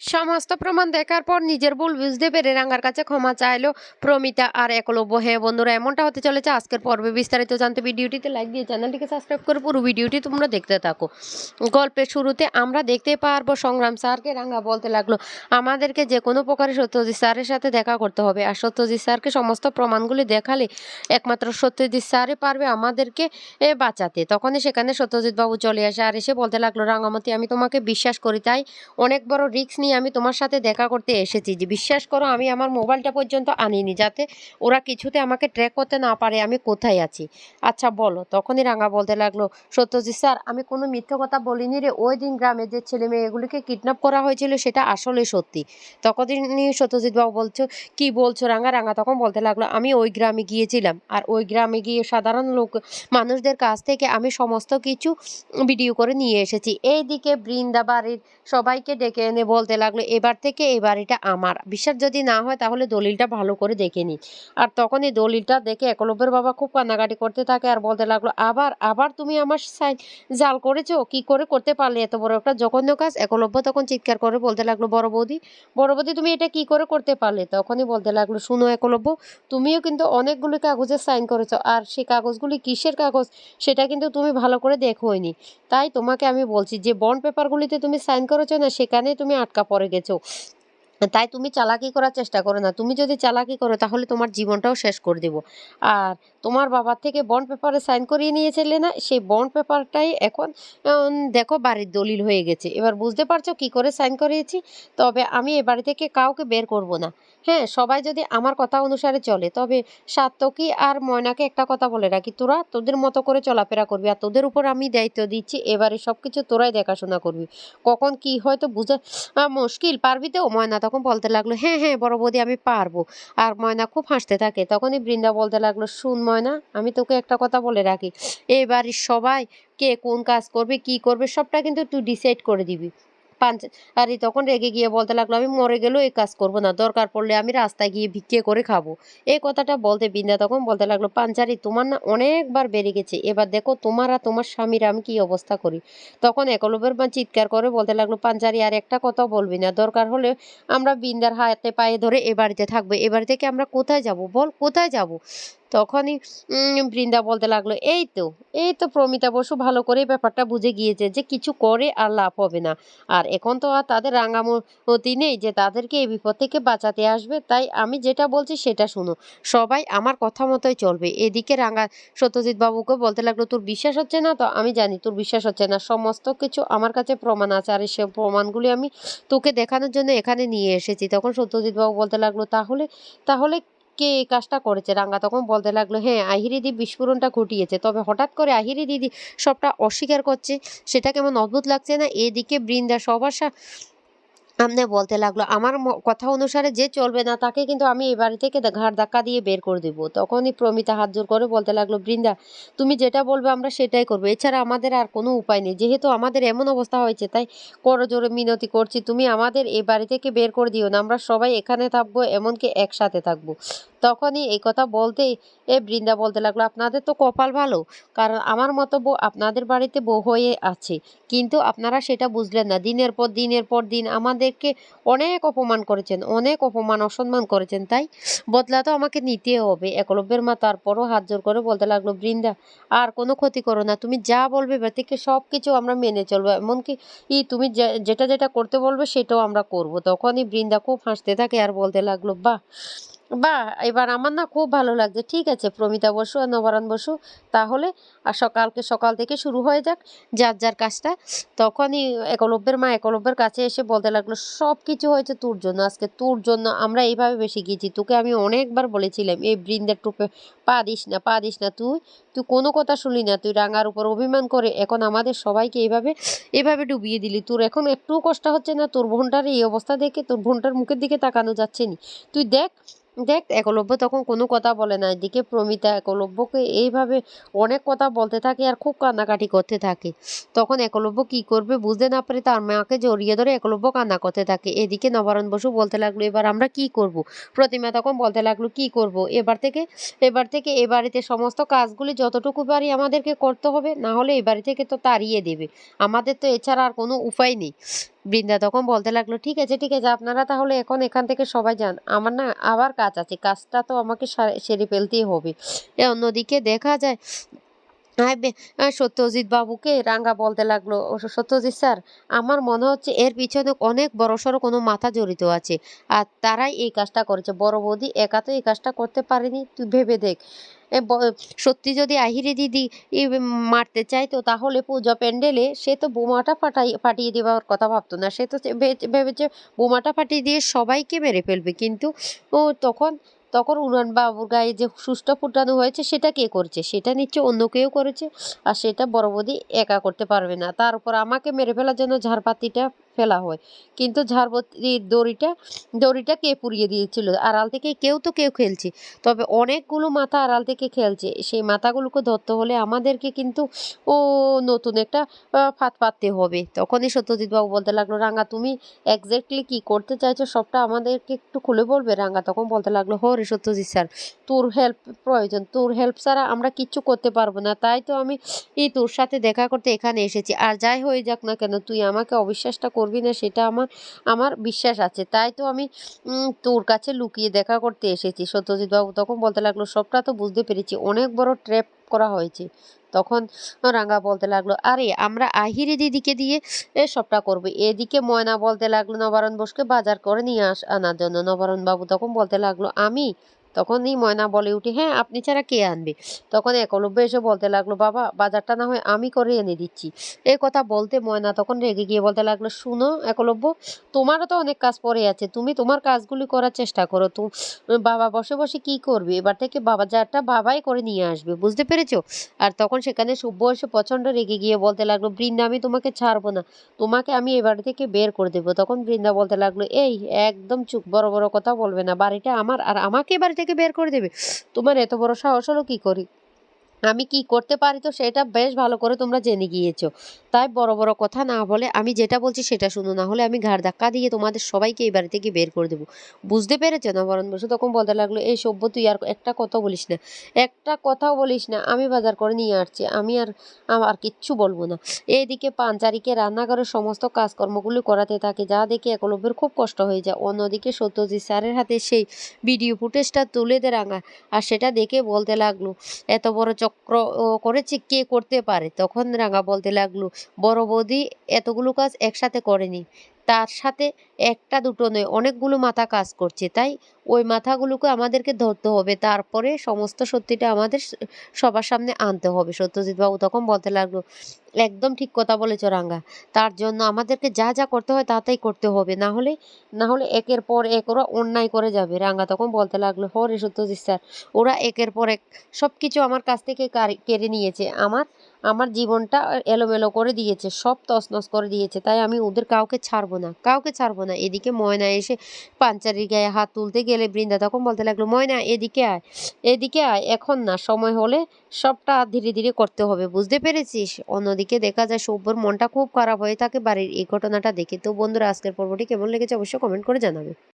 সমস্ত প্রমাণ দেখার পর নিজের ভুল বুঝতে পেরে রাঙ্গার কাছে ক্ষমা চাইলো প্রমিতা আর একলব্য। হ্যাঁ বন্ধুরা, এমনটা হতে চলেছে আজকের পর্বে বিস্তারিত জানতে ভিডিওটিতে লাইক দিয়ে চ্যানেলটিকে সাবস্ক্রাইব করে পুরো ভিডিওটি তোমরা দেখতে থাকো। গল্পের শুরুতে আমরা দেখতে পারব সংগ্রাম স্যারকে। রাঙ্গা বলতে লাগল, আমাদেরকে যে কোনো প্রকারে সত্যজিৎ স্যারের সাথে দেখা করতে হবে। আর সত্যজিৎ স্যারকে সমস্ত প্রমাণগুলি দেখালে একমাত্র সত্যজিৎ স্যারই পারবে আমাদেরকে বাঁচাতে। তখনই সেখানে সত্যজিৎ বাবু চলে আসে আর এসে বলতে লাগল রাঙামতি আমি তোমাকে বিশ্বাস করি, তাই অনেক বড় রিক্স নিয়ে আমি তোমার সাথে দেখা করতে এসেছি। যে বিশ্বাস করো, আমি আমার মোবাইলটা পর্যন্ত আনিনি যাতে ওরা কিছুতে আমাকে ট্র্যাক করতে না পারে আমি কোথায় আছি। আচ্ছা বলো, তখনই রাঙা বলতে লাগল, সত্যজিৎ স্যার, আমি কোনো মিথ্যে কথা বলিনি রে। ওই দিন গ্রামে যে ছেলে মেয়েগুলিকে কিডন্যাপ করা হয়েছিল, সেটা আসলে সত্যি। তখনই সত্যজিৎ বাবু বলছো, কি বলছো রাঙা? রাঙা তখন বলতে লাগল, আমি ওই গ্রামে গিয়েছিলাম। আর ওই গ্রামে গিয়ে সাধারণ লোক, মানুষদের কাছ থেকে আমি সমস্ত কিছু ভিডিও করে নিয়ে এসেছি। এইদিকে বৃন্দা বাড়ির সবাইকে ডেকে এনে বলতে লাগল, এবার থেকে এই বাড়িটা আমার। বিশ্বাস যদি না হয়, তাহলে দলিলটা ভালো করে দেখে নি আর তখনই দলিলটা দেখে একলব্যের বাবা খুব কান্নাকাটি করতে থাকে আর বলতে লাগল, আবার আবার তুমি আমার সাইন জাল করেছ? কি করে করতে পারলে এত বড় একটা জঘন্য কাজ? একলব্য তখন চিৎকার করে বলতে লাগল, বড় বৌদি বড় বৌদি, তুমি এটা কি করে করতে পারলে? তখনই বলতে লাগল, শুনো একলব্য, তুমিও কিন্তু অনেকগুলি কাগজে সাইন করেছ, আর সেই কাগজগুলি কিসের কাগজ? সেটা কিন্তু তুমি ভালো করে দেখোইনি। তাই তোমাকে আমি বলছি, যে বন্ড পেপারগুলিতে তুমি সাইন করেছ না, সেখানে তুমি আটকা পড়ে গেছো। তাই তুমি চালাকি করার চেষ্টা করো না। তুমি যদি চালাকি করো, তাহলে তোমার জীবনটাও শেষ করে দেব। আর তোমার বাবার থেকে বন্ড পেপারে সাইন করিয়ে নিয়েছিলে না? সেই বন্ড পেপারটাই এখন দেখো বাড়ির দলিল হয়ে গেছে। এবার বুঝতে পারছ কি করে সাইন করিয়েছি? তবে আমি এ বাড়ি থেকে কাউকে বের করব না। হ্যাঁ সবাই যদি আমার কথা অনুসারে চলে, তবে সাত্তকী আর ময়নাকে একটা কথা বলে রাখি? তোরা তোদের মতো করে চলাফেরা করবি আর তোদের উপর আমি দায়িত্ব দিচ্ছি, এবারে সব কিছু তোরাই দেখাশোনা করবি। কখন কি হয়তো বুঝা মুশকিল, পারবি তো? ময়না তখন বলতে লাগল হ্যাঁ হ্যাঁ বড় বৌদি, আমি পারব। আর ময়না খুব হাসতে থাকে। তখনই বৃন্দা বলতে লাগল, শুন ময়না, আমি তোকে একটা কথা বলে রাখি। এই বাড়ির সবাই কে কোন কাজ করবে, কি করবে, সবটা কিন্তু তুই ডিসাইড করে দিবি। পাঞ্চ আরে তখন রেগে গিয়ে বলতে লাগল, আমি মরে গেলেও এই কাজ করব না, দরকার পড়লে আমি রাস্তায় গিয়ে ভিক্ষে করে খাব। এই কথাটা বলতে বিন্দা তখন বলতে লাগল পাঞ্চারি তোমার না অনেকবার বেড়ে গেছে। এবার দেখো তোমার আর তোমার স্বামীর আমি কি অবস্থা করি? তখন একলবের মা চিৎকার করে বলতে লাগল পাঞ্চারি আর একটা কথা বলবি না। দরকার হলে আমরা বিন্দার হাতে পায়ে ধরে এ বাড়িতে থাকব। এ বাড়ি থেকে আমরা কোথায় যাব? বল, কোথায় যাব? তখনই বৃন্দা বলতে লাগল, এই তো এই তো প্রমিতা বসু ভালো করে ব্যাপারটা বুঝে গিয়েছে যে কিছু করে আর লাভ হবে না। আর এখন তো আর তাদের রাঙামতি নেই যে তাদেরকে এই বিপদ থেকে বাঁচাতে আসবে। তাই আমি যেটা বলছি সেটা শুনো। সবাই আমার কথা মতোই চলবে। এদিকে রাঙা সত্যজিৎ বাবুকে বলতে লাগল, তোর বিশ্বাস হচ্ছে না? তো আমি জানি, তোর বিশ্বাস হচ্ছে না। সমস্ত কিছু আমার কাছে প্রমাণ আছে। আর সে প্রমাণগুলি আমি তোকে দেখানোর জন্য এখানে নিয়ে এসেছি। তখন সত্যজিৎ বাবু বলতে লাগল, তাহলে তাহলে কে এই কাজটা করেছে? রাঙ্গা তখন বলতে লাগল হ্যাঁ আহিরি দি বিস্ফোরণটা ঘটিয়েছে। তবে হঠাৎ করে আহিরি দিদি সবটা অস্বীকার করছে, সেটা কেমন অদ্ভুত লাগছে না? এদিকে বৃন্দা সবার সামনে বলতে লাগল, আমার কথা অনুসারে যে চলবে না, তাকে কিন্তু আমি এ বাড়ি থেকে ঘাড় ধাক্কা দিয়ে বের করে দেবো। তখনই প্রমিতা হাত জোর করে বলতে লাগল, বৃন্দা, তুমি যেটা বলবে আমরা সেটাই করব। এছাড়া আমাদের আর কোনো উপায় নেই। যেহেতু আমাদের এমন অবস্থা হয়েছে, তাই করো জোরে মিনতি করছি। তুমি আমাদের এই বাড়ি থেকে বের করে দিও না। আমরা সবাই এখানে থাকব, এমনকি একসাথে থাকব। তখনই এই কথা বলতেই এ বৃন্দা বলতে লাগল, আপনাদের তো কপাল ভালো, কারণ আমার মতো বউ আপনাদের বাড়িতে বউ হয়ে আছে। কিন্তু আপনারা সেটা বুঝলেন না। দিনের পর দিনের পর দিন আমাদেরকে অনেক অপমান করেছেন, অনেক অপমান, অসম্মান করেছেন। তাই বদলা তো আমাকে নিতে হবে। একলব্যের মা তারপরও হাত জোর করে বলতে লাগল, বৃন্দা, আর কোনো ক্ষতি করো না। তুমি যা বলবে, এবার থেকে সব কিছু আমরা মেনে চলবো। এমনকি ই তুমি যেটা যেটা করতে বলবে, সেটাও আমরা করব। তখনই বৃন্দা খুব হাসতে থাকে আর বলতে লাগল, বাহ বাহ এবার আমার না খুব ভালো লাগছে। ঠিক আছে, প্রমিতা বসু আর নবরণ বসু, তাহলে আর সকালকে সকাল থেকে শুরু হয়ে যাক যার যার কাজটা। তখনই একলব্যের মা একলব্যের কাছে এসে বলতে লাগল সব কিছু হয়েছে তোর জন্য, আজকে তোর জন্য আমরা এইভাবে বেশি গিয়েছি তোকে আমি অনেকবার বলেছিলাম, এই বৃন্দের টুপে পা দিস না, পা দিস না তুই তুই কোনো কথা শুনলি না, তুই রাঙার উপর অভিমান করে এখন আমাদের সবাইকে এইভাবে এভাবে ডুবিয়ে দিলি। তোর এখন একটু কষ্ট হচ্ছে না, তোর বোনটার এই অবস্থা দেখে তোর বোনটার মুখের দিকে তাকানো যাচ্ছে নি। তুই দেখ দেখ, একলব্য তখন কোনো কথা বলে না, এদিকে প্রমিতা একলব্যকে এইভাবে অনেক কথা বলতে থাকে আর খুব কান্নাকাটি করতে থাকে। তখন একলব্য কি করবে বুঝতে না পারে তার মাকে জড়িয়ে ধরে একলব্য কান্না করতে থাকে। এদিকে নবারণ বসু বলতে লাগল, এবার আমরা কি করব? প্রতিমা তখন বলতে লাগল, কি করব? এবার থেকে এবার থেকে এ বাড়িতে সমস্ত কাজগুলি যতটুকু পারি আমাদেরকে করতে হবে, না হলে এ বাড়ি থেকে তো তাড়িয়ে দেবে। আমাদের তো এছাড়া আর কোনো উপায় নেই। বৃন্দা তখন বলতে লাগল, ঠিক আছে ঠিক আছে, আপনারা তাহলে এখন এখান থেকে সবাই যান। আমার না আবার কাজ আছে, কাজটা তো আমাকে সারে- ফেলতেই হবে। অন্যদিকে দেখা যায় সত্যজিৎ বাবুকে রাঙ্গা বলতে লাগল। "ও সত্যজিৎ স্যার, আমার মনে হচ্ছে এর পিছনে অনেক বড় বড়সড় কোনো মাথা জড়িত আছে, আর তারাই এই কাজটা করেছে। বড় বৌদি একা তো এই কাজটা করতে পারেনি, তুই ভেবে দেখ। সত্যি যদি আহিরে দিদি মারতে চাইতো, তাহলে পূজা প্যান্ডেলে সে তো বোমাটা ফাটাই ফাটিয়ে দেওয়ার কথা ভাবতো না। সে তো ভেবেছে বোমাটা ফাটিয়ে দিয়ে সবাইকে মেরে ফেলবে, কিন্তু ও তখন তখন উনান বাবুর গায়ে যে সুসটা ফুটানো হয়েছে, সেটা কে করছে? সেটা নিচ্ছে অন্য কেউ করেছে। আর সেটা বড় বৌদি একা করতে পারবে না। তার উপর আমাকে মেরে ফেলার জন্য ঝাড়পাতিটা ফেলা হয়। কিন্তু ঝাড়পতির দড়িটা দড়িটা কে পুড়িয়ে দিয়েছিল? আড়াল থেকে কেউ তো কেউ খেলছে। তবে অনেকগুলো মাথা আড়াল থেকে খেলছে। সেই মাথাগুলোকে ধরতে হলে আমাদেরকে কিন্তু ও নতুন একটা ফাঁদ পাততে হবে। তখনই সত্যজিৎ বাবু বলতে লাগল, রাঙ্গা, তুমি এক্স্যাক্টলি কি করতে চাইছো সবটা আমাদেরকে একটু খুলে বলবে? রাঙ্গা তখন বলতে লাগল, হো রে সত্যজিৎ স্যার, তোর হেল্প প্রয়োজন। তোর হেল্প ছাড়া আমরা কিচ্ছু করতে পারব না। তাই তো আমি তোর সাথে দেখা করতে এখানে এসেছি। আর যাই হয়ে যাক না কেন, তুই আমাকে অবিশ্বাসটা করবি না সেটা আমার আমার বিশ্বাস আছে। তাই তো আমি তোর কাছে লুকিয়ে দেখা করতে এসেছি। সত্যজিৎ বাবু তখন বলতে লাগল, সবটা তো বুঝতে পেরেছি। অনেক বড় ট্র্যাপ করা হয়েছে। তখন রাঙ্গা বলতে লাগল, আরে, আমরা আহিরে দিদিকে দিয়ে, এ, সবটা করব। এদিকে ময়না বলতে লাগল, নবারণ বোসকে বাজার করে নিয়ে আস, আনার জন্য। নবারণ বাবু তখন বলতে লাগল, আমি তখনই ময়না বলে উঠি হ্যাঁ আপনি ছাড়া কে আনবে? তখন একলব্য এসে বলতে লাগল, বাবা, বাজারটা না হয় আমি করে এনে দিচ্ছি। এই কথা বলতে ময়না তখন রেগে গিয়ে বলতে লাগল, শুনো একলব্য তোমারও তো অনেক কাজ পড়ে আছে, তুমি তোমার কাজগুলি করার চেষ্টা করো। তো, বাবা বসে বসে কি করবে? এবার থেকে বাবা যারটা বাবাই করে নিয়ে আসবে, বুঝতে পেরেছ? আর তখন সেখানে শুভ এসে প্রচণ্ড রেগে গিয়ে বলতে লাগল, বৃন্দা, আমি তোমাকে ছাড়বো না, তোমাকে আমি এ বাড়ি থেকে বের করে দেবো। তখন বৃন্দা বলতে লাগল, এই, একদম চুপ, বড় বড় কথা বলবে না, বাড়িটা আমার, আর আমাকে এ বাড়ি থেকে বের করে দেবে। তোমার এত বড় সাহস হলো কি করি? আমি কি করতে পারি তো সেটা বেশ ভালো করে তোমরা জেনে গিয়েছো। তাই বড় বড় কথা না বলে আমি যেটা বলছি সেটা শুনো, না হলে আমি ঘাড় ধাক্কা দিয়ে তোমাদের সবাইকে এই বাড়ি থেকে বের করে দেবো। বুঝতে পেরেছ না বরণ বসু? তখন বলতে লাগল, এই সভ্য, তুই আর একটা কথা বলিস না। একটা কথাও বলিস না। আমি বাজার করে নিয়ে আসছি। আমি আর আমার কিচ্ছু বলব না। এইদিকে পাঞ্চারিকে রান্নাঘরের সমস্ত কাজকর্মগুলো করাতে থাকে। যা দেখে একলব্যের খুব কষ্ট হয়ে যায়। অন্যদিকে সত্যজিৎ স্যারের হাতে সেই ভিডিও ফুটেজটা তুলে দে রাঙা। আর সেটা দেখে বলতে লাগল, এত বড় চক্র করেছে কে করতে পারে? তখন রাঙা বলতে লাগল, বড় বৌদি, এতগুলো কাজ একসাথে করেনি। তার সাথে একটা দুটো নয়, অনেকগুলো মাথা কাজ করছে। তাই ওই মাথাগুলোকে আমাদেরকে ধরতে হবে। তারপরে সমস্ত সত্যিটা আমাদের সবার সামনে আনতে হবে। সত্যজিৎ বাবু তখন বলতে লাগল, একদম ঠিক কথা বলেছ রাঙ্গা। তার জন্য আমাদেরকে যা যা করতে হয় তাতেই করতে হবে। না হলে না হলে একের পর এক ওরা অন্যায় করে যাবে। রাঙ্গা তখন বলতে লাগল হরে সত্যজিৎ স্যার, ওরা একের পর এক সব কিছু আমার কাছ থেকে কেড়ে নিয়েছে। আমার আমার জীবনটা এলোমেলো করে দিয়েছে, সব তছনছ করে দিয়েছে, তাই আমি ওদের কাউকে ছাড়বো না, কাউকে ছাড়বো না। এদিকে ময়না এসে পাঞ্চারির গায়ে হাত তুলতে গেলে বৃন্দা তখন বলতে লাগল, ময়না, এদিকে আয় এদিকে আয়, এখন না, সময় হলে সবটা ধীরে ধীরে করতে হবে, বুঝতে পেরেছিস? অন্যদিকে দেখা যায় সব্যর মনটা খুব খারাপ হয়ে থাকে বাড়ির এই ঘটনাটা দেখে। তো বন্ধুরা, আজকের পর্বটি কেমন লেগেছে অবশ্যই কমেন্ট করে জানাবে।